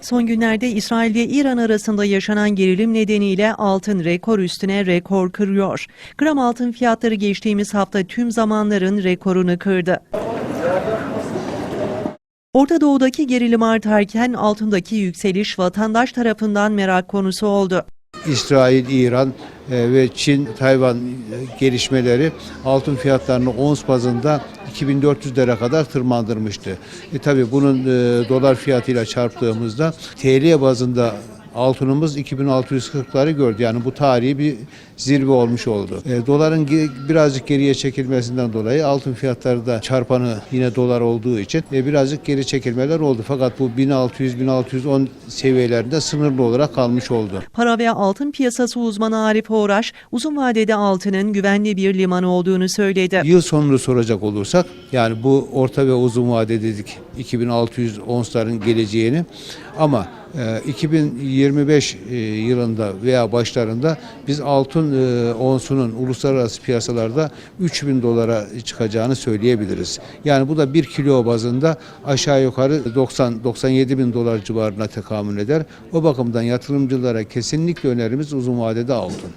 Son günlerde İsrail ile İran arasında yaşanan gerilim nedeniyle altın rekor üstüne rekor kırıyor. Gram altın fiyatları geçtiğimiz hafta tüm zamanların rekorunu kırdı. Orta Doğu'daki gerilim artarken altındaki yükseliş vatandaş tarafından merak konusu oldu. İsrail, İran e, ve Çin, Tayvan e, gelişmeleri altın fiyatlarını ons bazında 2400 lira kadar tırmandırmıştı. E tabi bunun e, dolar fiyatıyla çarptığımızda TL bazında altınımız 2640'ları gördü. Yani bu tarihi bir zirve olmuş oldu. E, doların birazcık geriye çekilmesinden dolayı altın fiyatları da çarpanı yine dolar olduğu için e, birazcık geri çekilmeler oldu. Fakat bu 1600-1610 seviyelerinde sınırlı olarak kalmış oldu. Para ve altın piyasası uzmanı Arif Uğraş, uzun vadede altının güvenli bir liman olduğunu söyledi. Yıl sonunu soracak olursak yani bu orta ve uzun vade dedik 2600 onsların geleceğini ama 2025 e, yılında veya başlarında biz altın e, onsunun uluslararası piyasalarda 3000 dolara çıkacağını söyleyebiliriz. Yani bu da 1 kilo bazında aşağı yukarı 90-97 bin dolar civarına tekamül eder. O bakımdan yatırımcılara kesinlikle önerimiz uzun vadede altın.